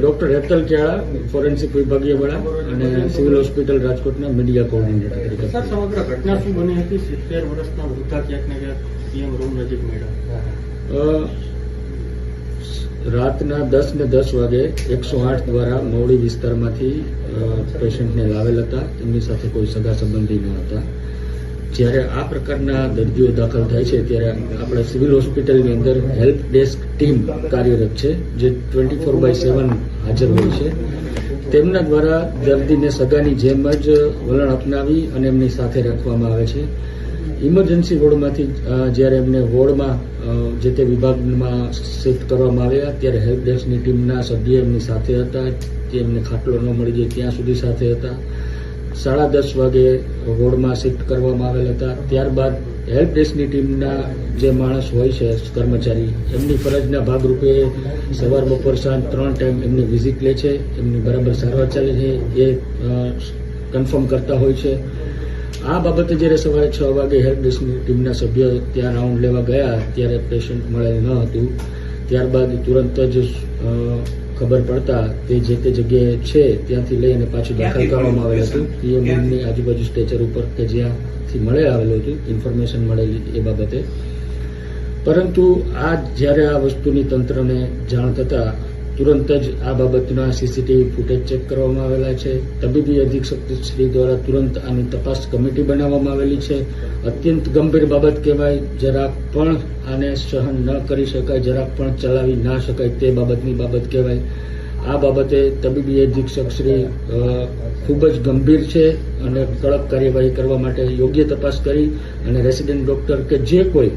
Doctor Hetal કેળા forensic વિભાગીય વડા અને સિવિલ હોસ્પિટલ રાજકોટના મીડિયા કોઓર્ડિનેટર તરીકે. સર સમગ્ર ઘટના શું બની હતી? સિત્તેર વર્ષના વૃદ્ધા ક્યાંક ને ક્યાંક પીએમ રૂમ નજીક મળ્યા. અ, રાતના દસ ને દસ વાગે એકસો આઠ દ્વારા મવડી વિસ્તારમાંથી પેશન્ટને લાવેલ હતા. તેમની સાથે કોઈ સગા સંબંધી ન હતા. જ્યારે આ પ્રકારના દર્દીઓ દાખલ થાય છે, ત્યારે આપણે સિવિલ હોસ્પિટલની અંદર હેલ્પ ડેસ્ક ટીમ કાર્યરત છે, જે ટ્વેન્ટી ફોર બાય સેવન હાજર હોય છે. તેમના દ્વારા દર્દીને સગાની જેમ જ વલણ અપનાવી અને એમની સાથે રાખવામાં આવે છે. ઇમરજન્સી વોર્ડમાંથી જ્યારે એમને વોર્ડમાં જે તે વિભાગમાં શિફ્ટ કરવામાં આવ્યા, ત્યારે હેલ્પ ડેસ્કની ટીમના સભ્ય એમની સાથે હતા, તે એમને ખાટલો ન મળી જાય ત્યાં સુધી સાથે હતા. સાડા દસ વાગે વોર્ડમાં શિફ્ટ કરવામાં આવેલ હતા. ત્યારબાદ હેલ્પ ડેસ્કની ટીમના જે માણસ હોય છે, કર્મચારી, એમની ફરજના ભાગરૂપે સવાર બપોર સાંજ ત્રણ ટાઈમ એમની વિઝિટ લે છે. એમની બરાબર સારવાર ચાલે છે. એ કન્ફર્મ કરતા હોય છે. આ બાબતે જ્યારે સવારે છ વાગે હેલ્પ ડેસ્કની ટીમના સભ્ય ત્યાં રાઉન્ડ લેવા ગયા, ત્યારે પેશન્ટ મળેલ ન હતું. ત્યારબાદ તુરંત જ ખબર પડતા તે જે તે જગ્યાએ છે ત્યાંથી લઈને પાછું દાખલ કરવામાં આવેલ હતું. પીએમ રૂમની આજુબાજુ સ્ટેચર ઉપર કે જ્યાંથી મળે આવેલું હતું ઇન્ફોર્મેશન મળેલી એ બાબતે. પરંતુ આ જ્યારે આ વસ્તુની તંત્રને જાણ થતા તુરંત જ આ બાબતના સીસીટીવી ફૂટેજ ચેક કરવામાં આવેલા છે. તબીબી અધિક્ષક શ્રી દ્વારા તુરંત આની તપાસ કમિટી બનાવવામાં આવેલી છે. અત્યંત ગંભીર બાબત કહેવાય જરાક પણ આને સહન ન કરી શકાય જરાક પણ ચલાવી ના શકાય તે બાબતની બાબત કહેવાય. આ બાબતે તબીબી અધિક્ષક શ્રી ખૂબ જ ગંભીર છે અને કડક કાર્યવાહી કરવા માટે યોગ્ય તપાસ કરી અને રેસિડેન્ટ ડોક્ટર કે જે કોઈ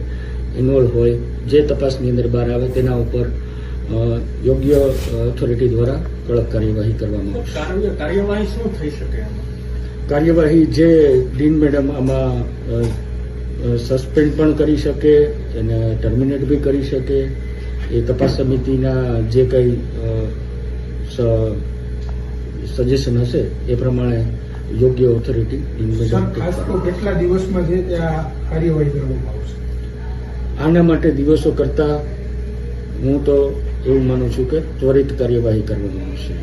ઇન્વોલ્વ હોય, જે તપાસની અંદર બહાર આવે તેના ઉપર યોગ્ય ઓથોરિટી દ્વારા કડક કાર્યવાહી કરવામાં આવશે. કાર્યવાહી શું થઈ શકે કાર્યવાહી જે ડીન મેડમ આમાં સસ્પેન્ડ પણ કરી શકે અને ટર્મિનેટ બી કરી શકે. એ તપાસ સમિતિના જે કંઈ સજેશન હશે એ પ્રમાણે યોગ્ય ઓથોરિટી કેટલા દિવસમાં છે ત્યાં કાર્યવાહી કરવામાં આવશે? આના માટે દિવસો કરતા હું તો એવું માનું છું કે ત્વરિત કાર્યવાહી કરવામાં આવશે